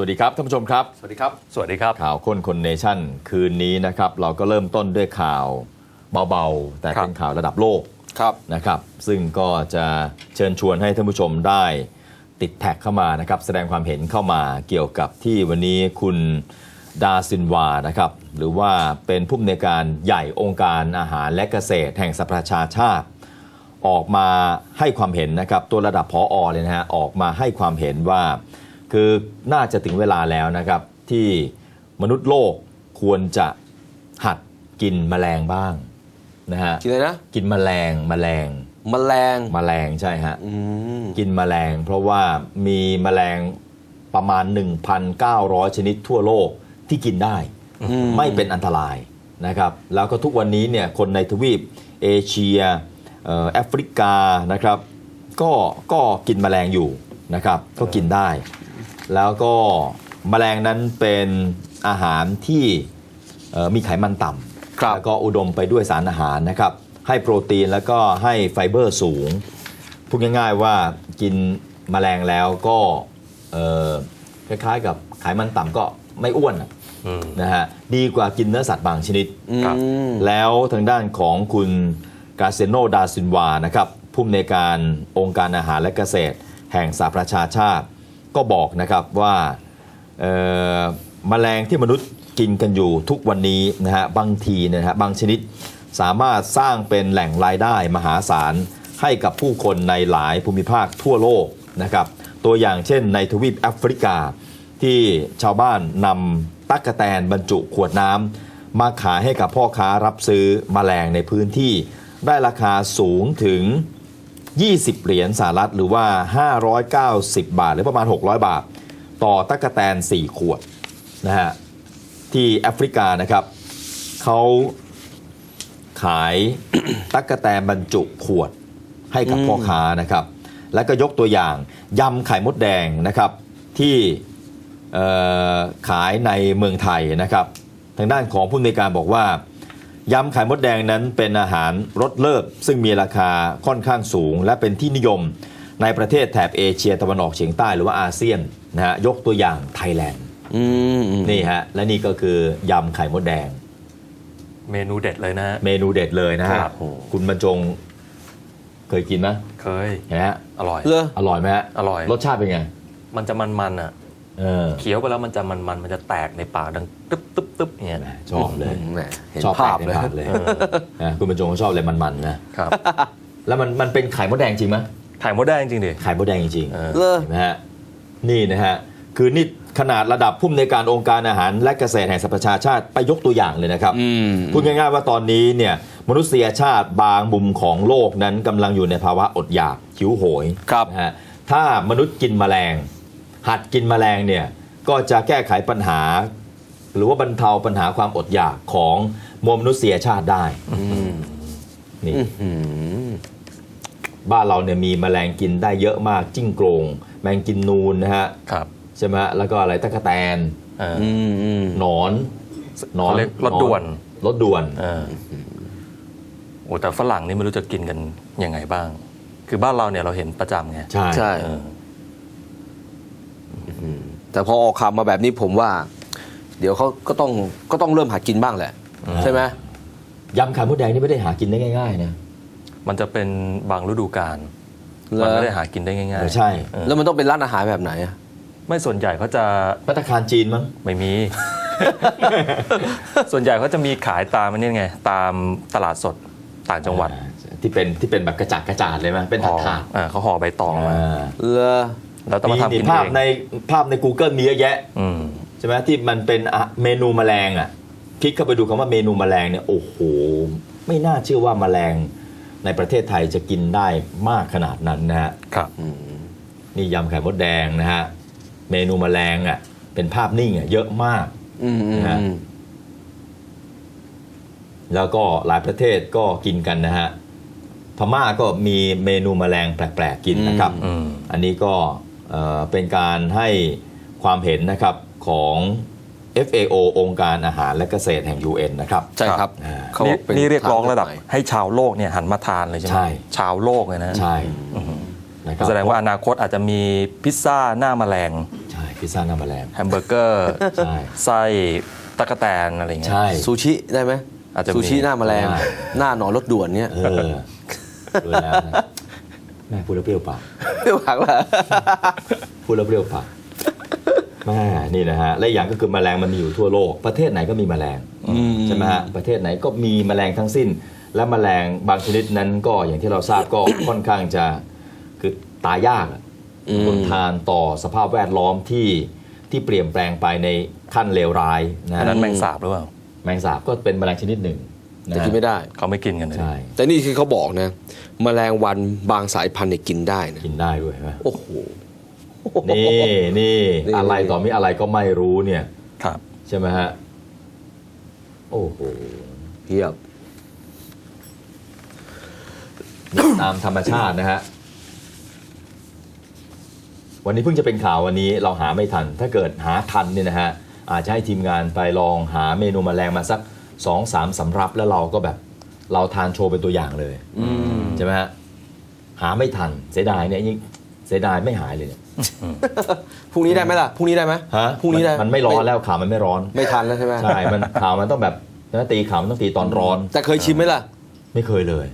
วัสดีครับท่านผู้ชมครับ สวัสดีครับ สวัสดีครับ ข่าวคนคนเนชั่นคืนนี้นะครับเราก็เริ่มต้นด้วยข่าวเบาๆ แต่ครับเป็นข่าวระดับโลกครับนะครับซึ่งก็จะเชิญชวนให้ท่านผู้ชมได้ติดแท็กเข้ามานะครับแสดงความเห็นเข้ามาเกี่ยวกับที่วันนี้คุณดาซินวานะครับหรือว่าเป็นผู้อำนวยการใหญ่องค์การอาหารและเกษตร แห่งสหประชาชาติ ออกมาให้ความเห็นนะครับตัวระดับพออเลยนะฮะออกมาให้ความเห็นว่า คือน่าจะถึงเวลาแล้วนะครับ ที่มนุษย์โลกควรจะหัดกินแมลงบ้างนะฮะกินอะไรนะกินแมลงแมลงแมลงแมลงใช่ฮะอืมกินแมลง เพราะว่ามีแมลงประมาณ 1,900 ชนิดทั่วโลกที่กินได้อืมไม่เป็นอันตรายนะครับ แล้วก็ทุกวันนี้เนี่ยคนในทวีปเอเชียเอ่อแอฟริกานะครับ ก็ก็กินแมลงอยู่นะครับ ก็กินได้ แล้วก็แมลงนั้นเป็นอาหารที่เอ่อมีไขมันต่ำครับแล้วก็อุดมไปด้วยสารอาหารนะครับ ให้โปรตีนแล้วก็ให้ไฟเบอร์สูง พูดง่ายๆว่ากินแมลงแล้วก็เอ่อคล้ายๆกับไขมันต่ำก็ไม่อ้วนอะอืมนะฮะดีกว่ากินเนื้อสัตว์บางชนิดครับอืมแล้วทางด้านของคุณกาเซโนดาซินวานะครับผู้อำนวยการองค์การอาหารและเกษตร แห่งสหประชาชาติ ก็บอกนะครับว่าแมลงที่มนุษย์กินกันอยู่ทุกวันนี้นะฮะบางทีนยนะฮะบางชนิดสามารถสร้างเป็นแหล่งรายได้มหาศาล ให้กับผู้คนในหลายภูมิภาคทั่วโลกนะครับตัวอย่างเช่นในทวีปแอฟริกา ที่ชาวบ้านนำตั๊กแตนบรรจุขวดน้ำมาขายให้กับพ่อค้ารับซื้อมแมลงในพื้นที่ ได้ราคาสูงถึง 20 เหรียญสหรัฐหรือว่า 590 บาท หรือประมาณ 600 บาท ต่อตั๊กแตน 4 ขวดนะฮะที่แอฟริกานะครับเขาขายตั๊กแตนบรรจุขวดให้กับอืมพ่อค้านะครับ แล้วก็ยกตัวอย่างยำไข่มดแดงนะครับที่เอ่อขายในเมืองไทยนะครับ ทางด้านของผู้ในวยการบอกว่า ยำไข่มดแดงนั้นเป็นอาหารรสเลิศซึ่งมีราคาค่อนข้างสูง และเป็นที่นิยมในประเทศแถบเอเชียตะวันออกเฉียงใต้หรือว่าอาเซียนนะฮะยกตัวอย่างไทยแลนด์อืมอืมนี่ฮะและนี่ก็คือยำไข่มดแดง เมนูเด็ดเลยนะฮะเมนูเด็ดเลยนะฮะครับคุณบรรจงเคยกินไหมเคยเห็นไหมฮะอร่อยเลออร่อยไหมฮะอร่อย รสชาติเป็นไง มันจะมันๆอะ เออเคี้ยวไปแล้วมันจะมันๆมันจะแตกในปากดังตึ๊บตึ๊บตึ๊บอย่างเงี้ยแหมชอบเลยแหมเห็นชอบภาพแปเลยกในปากเลยนะคุณบรรจงเขาชอบอะไรมันๆนะครับแล้วมันมันเป็นไข่มดแดงจริงไหมไข่มดแดงจริงดิไข่มดแดงจริงเออ เลอๆเห็นไหมฮะนี่นะฮะ คือนี่ขนาดระดับผู้อำนวยการองค์การอาหารและเกษตรแห่งสหประชาชาติไปยกตัวอย่างเลยนะครับ อืม พูดง่ายๆว่าตอนนี้เนี่ยมนุษยชาติบางมุมของโลกนั้นกำลังอยู่ในภาวะอดอยากหิวโหยครับ นะฮะถ้ามนุษย์กินแมลง หัดกินแมลงเนี่ยก็จะแก้ไขปัญหา หรือว่าบรรเทาปัญหาความอดอยากของมวลมนุษยชาติได้อืมนี่อืมบ้านเราเนี่ยมีแมลงกินได้เยอะมากจิ้งโกรงแมงกินนูนนะฮะครับใช่ไหมฮะแล้วก็อะไรตะกแตนเอออืมอืมหนอนหนอนเขาเรียกรถด่วนรถด่วนเออโอ้แต่ฝรั่งนี่ไม่รู้จะกินกันยังไงบ้าง คือบ้านเราเนี่ยเราเห็นประจำไงใช่ใช่เออ แต่พอออกคำมาแบบนี้ผมว่า เดี๋ยวเขาก็ต้องก็ต้องเริ่มหากินบ้างแหละ ใช่ไหมยำไข่มดแดงนี่ไม่ได้หากินได้ง่ายๆนะมันจะเป็นบางฤดูกาลเหรอมันไม่ได้หากินได้ง่ายเออใช่เออแล้วมันต้องเป็นร้านอาหารแบบไหนอะไม่ส่วนใหญ่เขาจะพัตตาคารจีนมั้ง ไม่มี ส่วนใหญ่เขาจะมีขายตามอันนี้ไง ตามตลาดสดต่างจังหวัดอ่าที่เป็นที่เป็นแบบกระจาดกระจาดเลยมั้ยเป็นถาดถาดอ่าเขาห่อใบตองมาเลอ แล้วต้องมามีทำกินภาพเองในภาพใน Google มีเยอะแยะอืมใช่ไหมที่มันเป็นอะเมนูแมลงอะคลิกเข้าไปดูคำว่าเมนูแมลงเนี่ยโอ้โห ไม่น่าเชื่อว่าแมลงในประเทศไทยจะกินได้มากขนาดนั้นนะฮะครับนี่ยำไข่มดแดงนะฮะเมนูแมลงอะ เป็นภาพนิ่งอะเยอะมากอืมอืมนะฮะอืมแล้วก็หลายประเทศก็กินกันนะฮะพม่าก็มีเมนูแมลงแปลกๆกินนะครับอืมอันนี้ก็ เอ่อเป็นการให้ความเห็นนะครับของ FAO องค์การอาหารและเกษตรแห่ง UN นะครับ ใช่ครับอ่าเขานี่ป็นี่เรียกร้องระดับทางเลืกใหม่ให้ชาวโลกเนี่ยหันมาทานเลยใช่ไหมใช่ ชาวโลกเลยนะใช่อืมนะครับแสดงว่าอนาคตอาจจะมีพิซซ่าหน้าแมลงใช่ช่พิซซ่าหน้าแมลง แฮมเบอร์เกอร์ใช่ไส้ตะกแตนอะไรเงี้ย ใช่ ซูชิได้ไหมอาจจะมี ซูชิหน้าแมลง ได้ หน้าหนอนรถด่วนเนี่ย เออดูแล้วนะ แม่พูดแล้วเปรี้ยวปากเรียกว่าว่าพูดแล้วเปรี้ยวปากแม่นี่นะฮะและอีกอย่างก็คือแมลงมันมีอยู่ทั่วโลก ประเทศไหนก็มีแมลงใช่ไหมฮะประเทศไหนก็มีแมลงทั้งสิ้น และแมลงบางชนิดนั้นก็อย่างที่เราทราบก็ค่อนข้างจะคือตายยากอะอืมทนทานต่อสภาพแวดล้อมที่ที่เปลี่ยนแปลงไปในขั้นเลวร้ายนะอันฮะนั้นแมงสาบหรือเปล่าแมงสาบก็เป็นแมลงชนิดหนึ่งนะ แต่ฮะกินไม่ได้ เขาไม่กินกันเลยใช่แต่นี่คือเขาบอกนะแมลงวันบางสายพันธุ์เนี่ยกินได้นะกินได้ด้วยใช่ไหมโอ้โหนี่นี่นี่อะไรต่อมีอะไรก็ไม่รู้เนี่ย ครับ ใช่ไหมฮะโอ้โหเพียบตามธรรมชาตินะฮะวันนี้เพิ่งจะเป็นข่าววันนี้เราหาไม่ทัน ถ้าเกิดหาทันเนี่ยนะฮะอาจจะให้ทีมงานไปลองหาเมนูแมลงมาสัก สองสามสำรับแล้วเราก็แบบเราทานโชว์เป็นตัวอย่างเลยใช่ไหมฮะหาไม่ทันเสียดายเนี่ยยิ่งเสียดายไม่หายเลยเนี่ยพรุ่งนี้ได้ไหมล่ะพรุ่งนี้ได้ไหมฮะพรุ่งนี้ได้มัมันไม่ร้อนแล้วข่าวมันไม่ร้อน ไม่ทันแล้วใช่ไหมใช่มันข่าวมันต้องแบบนะตีข่าวมันต้องตีตอนร้อน แต่เคยชิมไหมล่ะ ไม่เคยเลย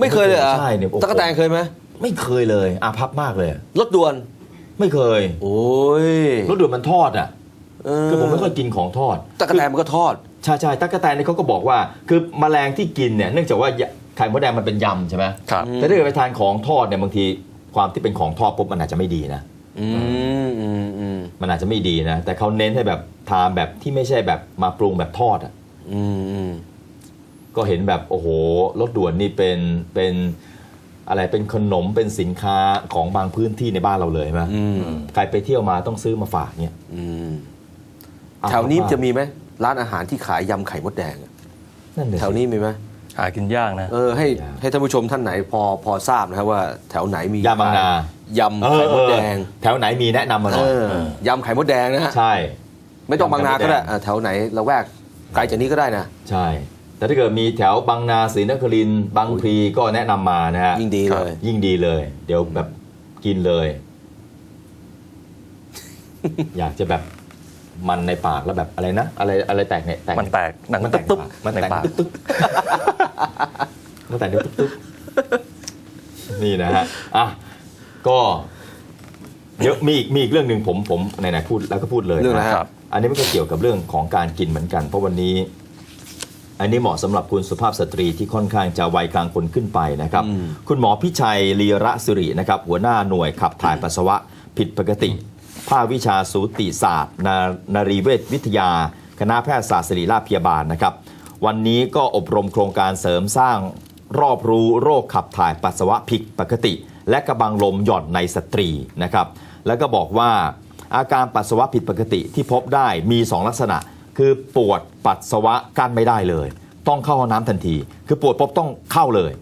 ไม่เคยเลยเหรอใช่เนี่ยโอ้โหตะกแตนเคยไหมไม่เคยเลยอาพับมากเลยรถด่วน ไม่เคย โอ้ยรถด่วนมันทอดอะเคือผมไม่ค่อยกินของทอดตะกแตนมันก็ทอด ใช่ใช่ตั๊กแตนนี่เขาก็บอกว่า คือแมลงที่กินเนี่ยเนื่องจากว่าไข่มดแดงมันเป็นยำใช่ไหมครับแต่ถ้าเกิดไปทานของทอดเนี่ยบางทีความที่เป็นของทอดปุ๊บมันอาจจะไม่ดีนะอืมอืมอืมมันอาจจะไม่ดีนะ แต่เขาเน้นให้แบบทานแบบที่ไม่ใช่แบบมาปรุงแบบทอดอะอืมอืมก็เห็นแบบโอ้โหรถด่วนนี่เป็นเป็นอะไรเป็นขนมเป็นสินค้าของบางพื้นที่ในบ้านเราเลยใช่ไหมอืมใครไปเที่ยวมาต้องซื้อมาฝากเนี่ยอืมเอาแถวนี้เข้ามาจะมีไหม ร้านอาหารที่ขายยำไข่มดแดงอะนั่นเลยแถวนี้มีไหมหากินยากนะ เออให้ยากให้ท่านผู้ชมท่านไหนพอพอทราบนะครับว่า แถวไหนมียำบางนายำไข่มดแดง แถวไหนมีแนะนำมาหน่เออยอยำไข่มดแดงนะฮะใช่ ไม่ต้องบางนาก็ได้ยำไข่มดแดงอะแถวไหนละแวกไกลจากนี้ก็ได้นะ ใช่ แต่ถ้าเกิดมีแถวบางนาศรีนครินทร์บางพลีก็แนะนำมานะฮะยิ่งดีเลย ยิ่งดีเลย เดี๋ยวแบบกินเลย อยากจะแบบ มันในปากแล้วแบบอะไรนะ อะไรอะไรแตกเนี่ยแตกมันแตกหนังมันแตแตกกตุ๊บมันในแตกปากตึ๊กตึ๊กมันแตกตึ๊กตึ๊กนี่นะฮะอะก็เยอะมีอีกมีอีกเรื่องหนึ่งผมผมไหนๆพูดแล้วก็พูดเลยเรื่องอะไรนะครับ อันนี้มันก็เกี่ยวกับเรื่องของการกินเหมือนกัน เพราะวันนี้ อันนี้เหมาะสำหรับคุณสุภาพสตรีที่ค่อนข้างจะวัยกลางคนขึ้นไปนะครับ คุณหมอพิชัยลีระสิรินะครับ หัวหน้าหน่วยขับถ่ายปัสสาวะผิดปกติ ภาควิชาสูติศาสตร์นานารีเวชวิทยา คณะแพทยศาสตร์ศิริราชพยาบาลนะครับ วันนี้ก็อบรมโครงการเสริมสร้างรอบรู้โรคขับถ่ายปัสสาวะผิดปกติ และกระบังลมหย่อนในสตรีนะครับ แล้วก็บอกว่าอาการปัสสาวะผิดปกติที่พบได้มี 2 ลักษณะ คือปวดปัสสาวะกั้นไม่ได้เลย ต้องเข้าห้องน้ำทันที คือปวดปุ๊บต้องเข้าเลย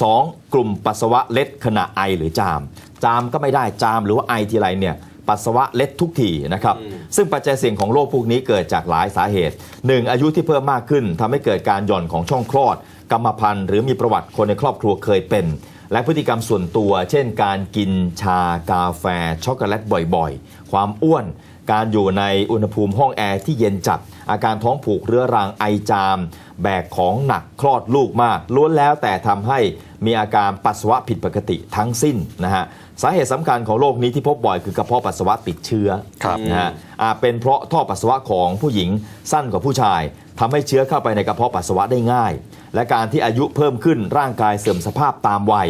2. กลุ่มปัสสาวะเล็ดขณะไอหรือจาม จามก็ไม่ได้จามหรือว่าไอทีไรเนี่ย ปัสสาวะเล็ดทุกทีนะครับ ซึ่งปัจจัยเสี่ยงของโรคพวกนี้เกิดจากหลายสาเหตุ 1. อายุที่เพิ่มมากขึ้นทำให้เกิดการหย่อนของช่องคลอด กรรมพันธุ์หรือมีประวัติคนในครอบครัวเคยเป็น และพฤติกรรมส่วนตัว เช่น การกินชากาแฟ ช็อกโกแลตบ่อยๆ ความอ้วน การอยู่ในอุณหภูมิห้องแอร์ที่เย็นจัด อาการท้องผูกเรื้อรังไอจาม แบกของหนักคลอดลูกมากล้วนแล้วแต่ทำให้มีอาการปัสสาวะผิดปกติทั้งสิ้นนะฮะสาเหตุสำคัญของโรคนี้ที่พบบ่อยคือกระเพาะปัสสาวะติดเชื้อครับนะฮะอาจเป็นเพราะท่อปัสสาวะของผู้หญิงสั้นกว่าผู้ชายทำให้เชื้อเข้าไปในกระเพาะปัสสาวะได้ง่าย และการที่อายุเพิ่มขึ้นร่างกายเสื่อมสภาพตามวัย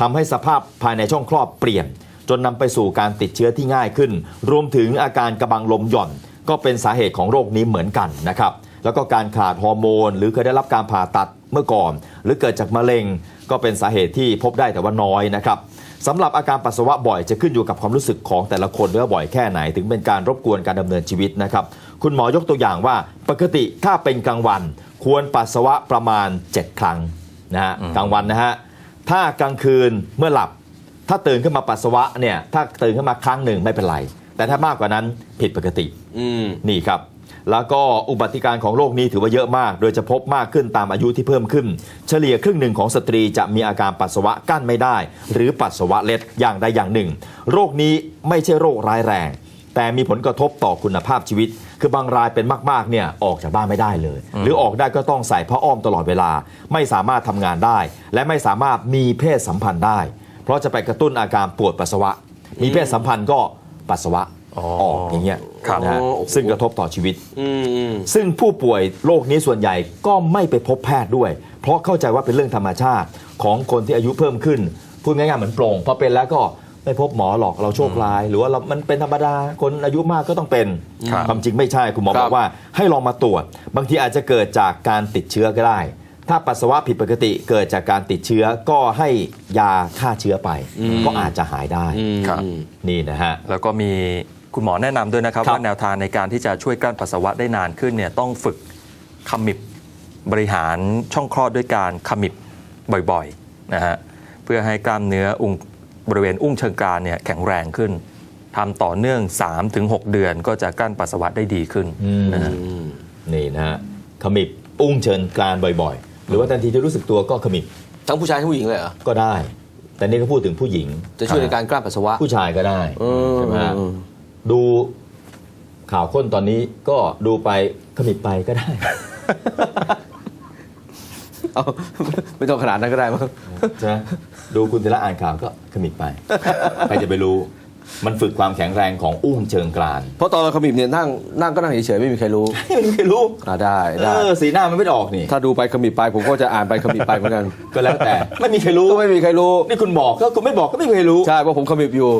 ทำให้สภาพภายในช่องคลอดเปลี่ยน จนนำไปสู่การติดเชื้อที่ง่ายขึ้น รวมถึงอาการกระบังลมหย่อน ก็เป็นสาเหตุของโรคนี้เหมือนกันนะครับ แล้วก็การขาดฮอร์โมน หรือเคยได้รับการผ่าตัดเมื่อก่อน หรือเกิดจากมะเร็งก็เป็นสาเหตุที่พบได้แต่ว่าน้อยนะครับสำหรับอาการปัสสาวะบ่อยจะขึ้นอยู่กับความรู้สึกของแต่ละคนว่าบ่อยแค่ไหน ถึงเป็นการรบกวนการดำเนินชีวิตนะครับ คุณหมอยกตัวอย่างว่าปกติถ้าเป็นกลางวัน ควรปัสสาวะประมาณ 7 ครั้งนะฮะกลางวันนะฮะถ้ากลางคืนเมื่อหลับ ถ้าตื่นขึ้นมาปัสสาวะเนี่ยถ้าตื่นขึ้นมาครั้งหนึ่งไม่เป็นไร แต่ถ้ามากกว่านั้นผิดปกติอืมนี่ครับ แล้วก็อุบัติการของโรคนี้ถือว่าเยอะมาก โดยจะพบมากขึ้นตามอายุที่เพิ่มขึ้น เฉลี่ยครึ่งหนึ่งของสตรีจะมีอาการปัสสาวะกั้นไม่ได้ หรือปัสสาวะเล็ดอย่างใดอย่างหนึ่ง โรคนี้ไม่ใช่โรคร้ายแรง แต่มีผลกระทบต่อคุณภาพชีวิต คือบางรายเป็นมากๆเนี่ยออกจากบ้านไม่ได้เลย หรือออกได้ก็ต้องใส่ผ้าอ้อมตลอดเวลา ไม่สามารถทำงานได้ และไม่สามารถมีเพศสัมพันธ์ได้ เพราะจะไปกระตุ้นอาการปวดปัสสาวะ มีเพศสัมพันธ์ก็ปัสสาวะ อ๋อออกอย่างเงี้ยครับนะฮะโอ้โห ซึ่งกระทบต่อชีวิต อืมอืม ซึ่งผู้ป่วยโรคนี้ส่วนใหญ่ก็ไม่ไปพบแพทย์ด้วย เพราะเข้าใจว่าเป็นเรื่องธรรมชาติของคนที่อายุเพิ่มขึ้น พูดง่ายๆเหมือนโปร่งพอเป็นแล้วก็ไม่พบหมอหรอกเราโชคร้าย หรือว่าเรามันเป็นธรรมดาคนอายุมากก็ต้องเป็นครับความจริงไม่ใช่คุณหมอครับบอกว่าให้ลองมาตรวจ บางทีอาจจะเกิดจากการติดเชื้อก็ได้ ถ้าปัสสาวะผิดปกติเกิดจากการติดเชื้อก็ให้ยาฆ่าเชื้อไป ก็อาจจะหายได้อืม ครับอืมนี่นะฮะ แล้วก็มี คุณหมอแนะนำด้วยนะครับครับว่าแนวทางในการที่จะช่วยกลั้นปัสสาวะได้นานขึ้นเนี่ยต้องฝึกขมิบบริหารช่องคลอดด้วยการขมิบบ่อยๆนะฮะเพื่อให้กล้ามเนื้ออุ้งบริเวณอุ้งเชิงกรานเนี่ยแข็งแรงขึ้นทำต่อเนื่อง 3-6 เดือนก็จะกลั้นปัสสาวะได้ดีขึ้นนะฮะอืมนี่นะฮะขมิบอุ้งเชิญกรานบ่อยๆ หรือว่าทันทีที่รู้สึกตัวก็ขมิบทั้งผู้ชายทั้งผู้หญิงเลยเหรอก็ได้ แต่นี่ก็พูดถึงผู้หญิง จะช่วยในการกลั้นปัสสาวะผู้ชายก็ได้เออใช่ไหมฮะเออ ดูข่าวค้นตอนนี้ก็ดูไปขมิบไปก็ได้ เอาไม่ต้องขนาดนั้นก็ได้มั้ง ใช่ไหมดูคุณธีระอ่านข่าวก็ขมิบไป ใครจะไปรู้ มันฝึกความแข็งแรงของอุ้งเชิงกราน เพราะตอนเราขมิบเนี่ยนั่งนั่งก็นั่งเฉยๆไม่มีใครรู้ไม่มีใครรู้อ่าได้ได้เออสีหน้ามันไม่ได้ออกนี่ ถ้าดูไปขมิบไปผมก็จะอ่านไปขมิบไปเหมือนกัน ก็แล้วแต่ไม่มีใครรู้ก็ไม่มีใครรู้ นี่คุณบอกก็คุณไม่บอกก็ไม่มีใครรู้ ใช่เพราะผมขมิบอยู่